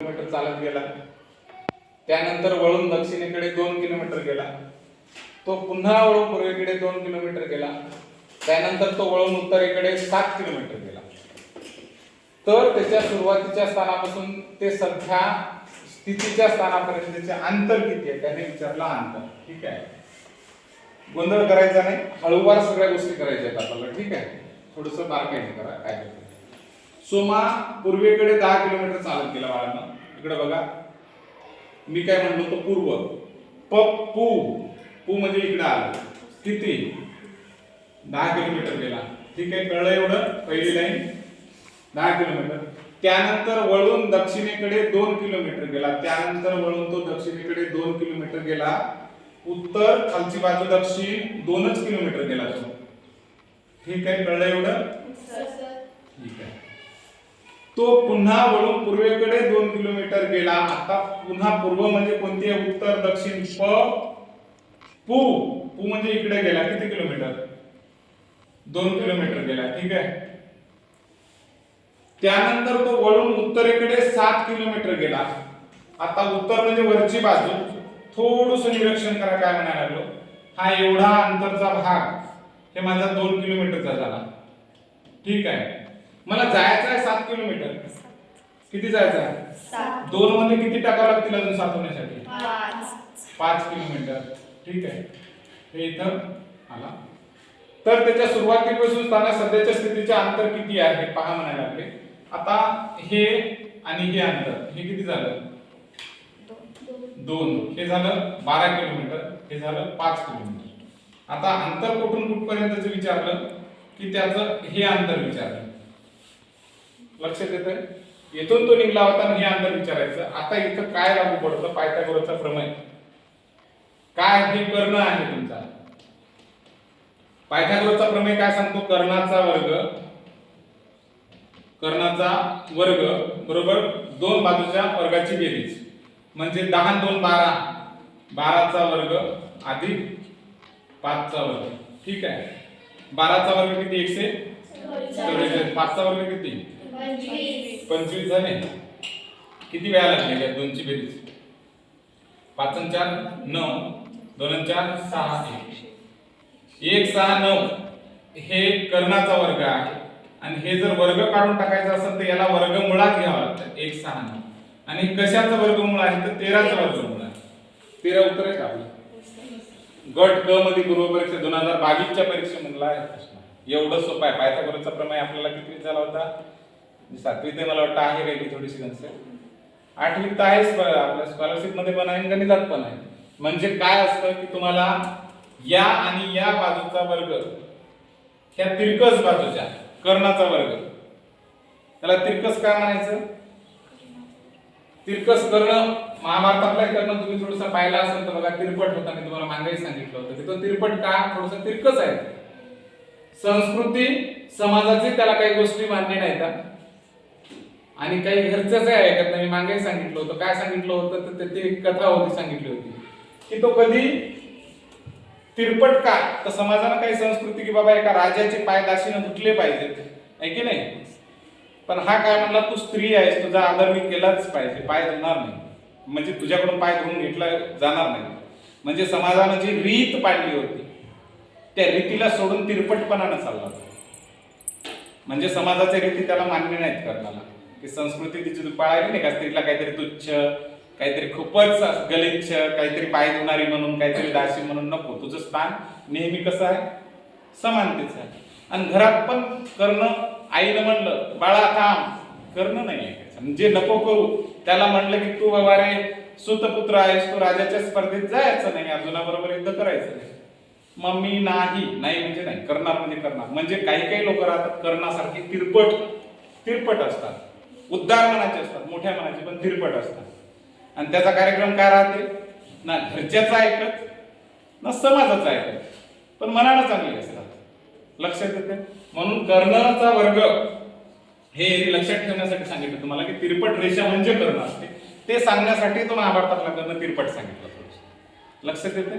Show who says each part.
Speaker 1: Kilometre चालत गेला. त्यानंतर वळून दक्षिणेकडे दोन किलोमीटर गेला. तो पुन्हा वळून पूर्वेकडे दोन किलोमीटर गेला. त्यानंतर तो वळून उत्तरेकडे सात किलोमीटर गेला. तर त्याच्या सुरुवातीच्या स्थानापासून ते सध्या स्थितीच्या स्थानापर्यंतचे अंतर किती आहे? त्याने विचारला अंतर. ठीक आहे. गोंधळ करायचा नाही. हळूवार सगळ्या गोष्टी करायच्या आहेत आपल्याला. ठीक आहे. थोडस बारकाईने करा. काय सोमा पूर्वेकडे दहा किलोमीटर चालत गेला बाळांना. इकडे बघा. मी काय म्हणलो तो पूर्व. प पू. पू म्हणजे इकडे आलं. स्थिती दहा किलोमीटर गेला. ठीक आहे कळलं एवढं? पहिली लाईन दहा किलोमीटर. त्यानंतर वळून दक्षिणेकडे दोन किलोमीटर गेला. त्यानंतर वळून तो दक्षिणेकडे दोन किलोमीटर गेला. उत्तर खालची बाजू दक्षिण दोनच किलोमीटर गेला तो. ठीक आहे कळलं एवढं? ठीक आहे. तो पुन्हा वळून पूर्वेकडे दोन किलोमीटर गेला. आता पुन्हा पूर्व म्हणजे कोणती आहे? उत्तर दक्षिण प पू. पू म्हणजे इकडे गेला. किती किलोमीटर? दोन किलोमीटर गेला. ठीक आहे. त्यानंतर तो वळून उत्तरेकडे सात किलोमीटर गेला. आता उत्तर म्हणजे वरची बाजू. थोडस निरीक्षण करा काय म्हणायला लागलो. हा एवढा अंतरचा भाग हे माझा दोन किलोमीटरचा झाला. ठीक आहे. मला जायचं आहे सात किलोमीटर. किती जायचं आहे? दोन मध्ये किती टाकावं लागतील अजून सात होण्यासाठी? पाच. किलोमीटर. ठीक आहे. हे इथं आला. तर त्याच्या सुरुवातीपासून स्थाना सध्याच्या स्थितीचे अंतर किती आहे हे पहा म्हणायला लागले. आता हे आणि हे अंतर हे किती झालं? दोन. हे झालं बारा किलोमीटर. हे झालं पाच किलोमीटर. आता अंतर कुठून कुठपर्यंतच विचारलं? की त्याचं हे अंतर विचारलं. लक्षात येतं येथून तो निघला होता आणि हे अंतर विचारायचं. आता इथं काय लागू पडतं? पायथागोरसचा प्रमेय काय हे कर्ण आहे तुमचा? पायथागोरसचा प्रमेय काय सांगतो? कर्णाचा वर्ग. कर्णाचा वर्ग बरोबर? दोन बाजूच्या वर्गाची बेरीज. म्हणजे दहा दोन बारा. बाराचा वर्ग अधिक पाचचा वर्ग. ठीक आहे? बाराचा वर्ग किती? एकशे पाचचा वर्ग किती? पंचवीस. झाले. किती वेळा लागले या दोनची बेरीज? पाच चार नऊ. दोन चार सहा एक. एक सहा नऊ. हे कर्णाचा वर्ग आहे. आणि हे जर वर्ग काढून टाकायचं असेल तर याला वर्गमुळात घ्यावा लागतं. एक सहा नऊ. आणि कशाचं वर्गमूळ आहे तर तेराचं वर्गमूळ आहे. तेरा उत्तर आहे का आपलं? गट क मध्ये पूर्व परीक्षा दोन हजार बावीसच्या परीक्षेमधला आहे. प्रश्न एवढं सोपं आहे. पायथागोरसचा प्रमेय आपल्याला किती झाला होता? म्हणजे सातवी ते मला वाटतं आहे काही थोडीशी कन्सेप्ट आठवीत तर आहेच आपल्या स्कॉलरशिपमध्ये पण आहे गणितात पण आहे. म्हणजे काय असतं की तुम्हाला या आणि या बाजूचा वर्ग ह्या तिरकस बाजूच्या कर्णाचा वर्ग. त्याला तिरकस काय म्हणायचं? तिरकस कर्ण महाभारतातला कर्ण तुम्ही थोडस पाहिला असेल तर बघा तिरपट होता मी तुम्हाला मागे सांगितलं होतं. की तो तिरपट का? थोडस तिरकस आहे. संस्कृती समाजाची त्याला काही गोष्टी मान्य नाहीत हा. आणि काही घरचंच आहे ऐकत नाही. मी मागे सांगितलं होतं. काय सांगितलं होतं? तर ते- कथा होती सांगितली होती. की तो कधी तिरपट का तर समाजानं काही संस्कृती की बाबा एका राजाचे पाय दाशीनं धुतले पाहिजेत. आहे की नाही? पण हा काय म्हणला तू स्त्री आहेस. तुझा आदर मी केलाच पाहिजे. पाय धुणार नाही. म्हणजे तुझ्याकडून पाय धुवून घेतला जाणार नाही. म्हणजे समाजानं जी रीत पाडली होती त्या रीतीला सोडून तिरपटपणानं चालला म्हणजे समाजाच्या रीती त्याला मान्य नाहीत करण्याला की संस्कृती तिची तू पाळायली नाही का? स्त्रीला काहीतरी तुच्छ काहीतरी खूपच गलिच्छ काहीतरी पाय धुणारी म्हणून काहीतरी दासी म्हणून नको. तुझं स्थान नेहमी कसं आहे? समानतेचं आहे. आणि घरात पण करणं आईनं म्हणलं बाळा काम करणं नाही आहे जे म्हणजे नको करू. त्याला म्हणलं की तू बाबा रे सुतपुत्र आहेस तू राजाच्या स्पर्धेत जायचं नाही अर्जुनाबरोबर युद्ध करायचं नाही. मम्मी नाही. नाही म्हणजे नाही. करणार म्हणजे करणार. म्हणजे काही काही लोक राहतात करण्यासारखी तिरपट तिरपट असतात. उद्दार मनाचे असतात मोठ्या मनाचे पण तिरपट असतात. आणि त्याचा कार्यक्रम काय राहते? ना घरच्याचा ऐकत ना समाजाचा ऐकत. पण मनानं चांगले असतात. लक्षात येते म्हणून कर्णाचा वर्ग हे लक्षात ठेवण्यासाठी सांगितलं तुम्हाला की तिरपट रेषा म्हणजे कर्ण असते. ते सांगण्यासाठी तो महाभारतातला कर्ण तिरपट सांगितलं लक्षात येते